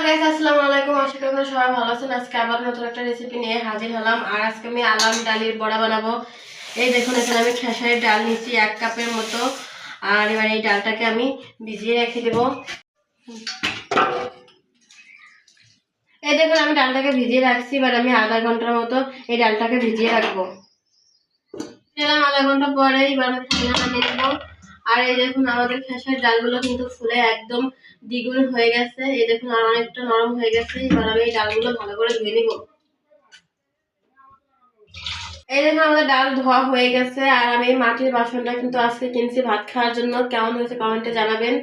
আমি ডালটাকে ভিজিয়ে রেখে দেবো। এই দেখুন, আমি ডালটাকে ভিজিয়ে রাখছি, এবার আমি আধা ঘণ্টার মতো এই ডালটাকে ভিজিয়ে রাখব। আধা ঘণ্টা পরে, এবার আমি আর এই দেখুন আমাদের খেসারির ডালগুলো কিন্তু ফুলে একদম দ্বিগুণ হয়ে গেছে। এই দেখুন আর অনেকটা নরম হয়ে গেছে। এবার আমি এই ডালগুলো ভালো করে ধুয়ে নিব। এই দেখুন আমাদের ডাল ধোয়া হয়ে গেছে। আর আমি এই মাটির বাসনটা কিন্তু আজকে কিনছি ভাত খাওয়ার জন্য। কেমন হয়েছে কমেন্টে জানাবেন।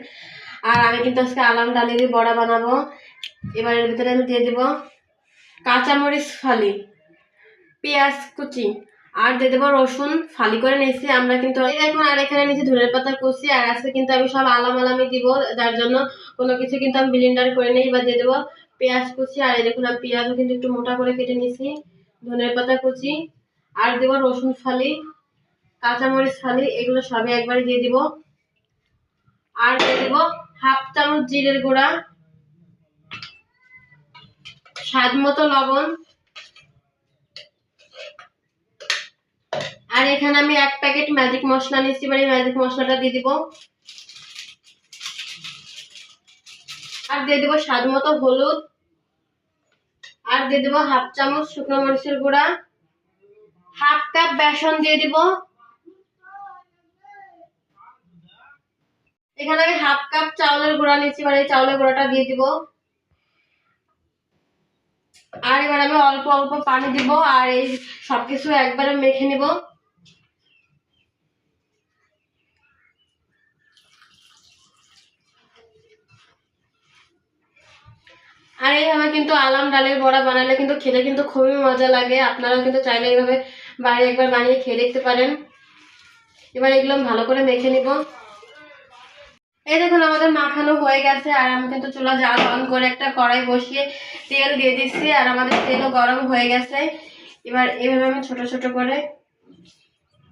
আর আমি কিন্তু আজকে আলাম ডালেরই বড়া বানাবো। এবার এর ভিতরে আমি দিয়ে দেবো কাঁচামরিচ ফালি, পেঁয়াজ কুচি আর দিয়ে দেবো রসুন ফালি করে নিয়েছি, আমরা কিন্তু এই দেখুন, আর এখানে নিচে ধনের পাতা কুচি, আর আজকে কিন্তু আমি সব আলাম আলামই দিব, যার জন্য কোনো কিছু কিন্তু আমি ব্লিন্ডার করে নিই এবার দিয়ে দেবো পেঁয়াজ কুচি, আর দেখুন, আমি পেঁয়াজও কিন্তু একটু মোটা করে কেটে নিয়েছি, ধনের পাতা কুচি, আর দেবো রসুন ফালি, কাঁচামরিচ ফালি, এগুলো সবই একবারে দিয়ে দিব, আর দিয়ে দেবো হাফ চামচ জিরের গুঁড়া, স্বাদ মতো লবণ আর এখানে আমি এক প্যাকেট ম্যাজিক মশলা নিচ্ছি এবার ম্যাজিক মশলাটা দিয়ে দিব। আর দিয়ে দেবো স্বাদ মতো হলুদ। আর দিয়ে দেবো হাফ চামচ শুকনো মরিচের গুঁড়া। হাফ কাপ বেসন দিয়ে দিব। এখানে আমি হাফ কাপ চাউলের গুঁড়া নিচ্ছি এবার চাউলের গুঁড়াটা দিয়ে দিব। আর এবার আমি অল্প অল্প পানি দিব, আর এই সবকিছু একবারে মেখে নিব। আর এইভাবে কিন্তু আলাম ডালের বড়া বানালে কিন্তু খেতে কিন্তু খুবই মজা লাগে। আপনারাও কিন্তু চাইলে এইভাবে বাড়ি একবার বানিয়ে খেয়ে দেখতে পারেন। এবার এগুলো ভালো করে মেখে নিব। এই দেখুন, আমাদের মাখানো হয়ে গেছে, আর আমি কিন্তু চুলা জাল অন করে একটা কড়াই বসিয়ে তেল দিয়ে দিচ্ছি, আর আমাদের তেলও গরম হয়ে গেছে। এবার এইভাবে আমি ছোট ছোট করে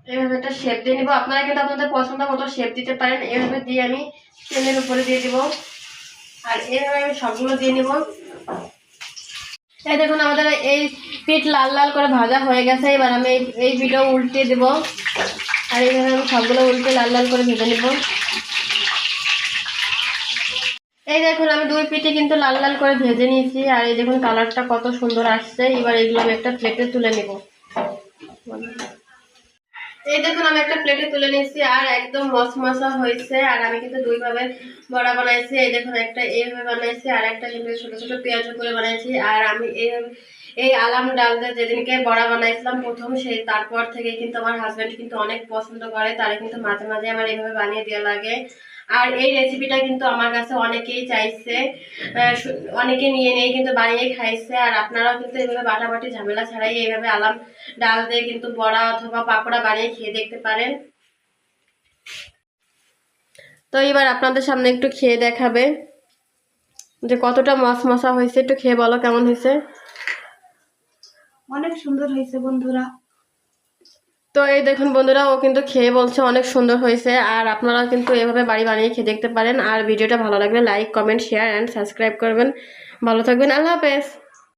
এইভাবে একটা শেপ দিয়ে নিব। আপনারা কিন্তু আপনাদের পছন্দ মতো শেপ দিতে পারেন। এইভাবে দিয়ে আমি তেলের উপরে দিয়ে দিব। আর এইভাবে আমি সবগুলো দিয়ে নিব। এই দেখুন, আমাদের এই পিঠ লাল লাল করে ভাজা হয়ে গেছে। এবার আমি এই পিঠও উল্টে দেব। আর এইভাবে আমি সবগুলো উল্টে লাল লাল করে ভেজে নেব। এই দেখুন, আমি দুই পিঠে কিন্তু লাল লাল করে ভেজে নিয়েছি। আর এই দেখুন, কালারটা কত সুন্দর আসছে। এবার এইগুলো আমি একটা প্লেটে তুলে নেব। এই দেখুন, আমি একটা প্লেটে তুলে নিয়েছি আর একদম মশমশা হয়েছে। আর আমি কিন্তু দুইভাবে বড়া বানাইছি। এই দেখুন, একটা এইভাবে বানাইছি আর একটা ছোট ছোট পেঁয়াজ করে বানাইছি। আর আমি এইভাবে এই আলাম ডাল যেদিনকে বড়া বানাইছিলাম প্রথম সেই তারপর থেকে কিন্তু আমার হাজব্যান্ড কিন্তু অনেক পছন্দ করে, তারা কিন্তু মাঝে মাঝে আমার এইভাবে বানিয়ে দেওয়া লাগে। আর এই রেসিপিটা কিন্তু আমার কাছে অনেকেই চাইছে অনেকে নিয়ে নিয়ে কিন্তু বানিয়ে খাইছে, আর আপনারাও কিন্তু এইভাবে বাটাবাটি ঝামেলা ছাড়াই এইভাবে আলাম ডাল দিয়ে কিন্তু বড়া অথবা পাকোড়া বানিয়ে খেয়ে দেখতে পারেন। তো এবার আপনাদের সামনে একটু খেয়ে দেখাবে যে কতটা মশ মশা হয়েছে, একটু খেয়ে বলো কেমন হয়েছে। অনেক সুন্দর হয়েছে বন্ধুরা। তো এই দেখুন বন্ধুরা, ও কিন্তু খেয়ে বলছে অনেক সুন্দর হয়েছে, আর আপনারা কিন্তু এভাবে বাড়ি বানিয়ে খেয়ে দেখতে পারেন। আর ভিডিওটা ভালো লাগলে like comment share and subscribe করবেন। ভালো থাকবেন, আল্লাহ হাফেজ।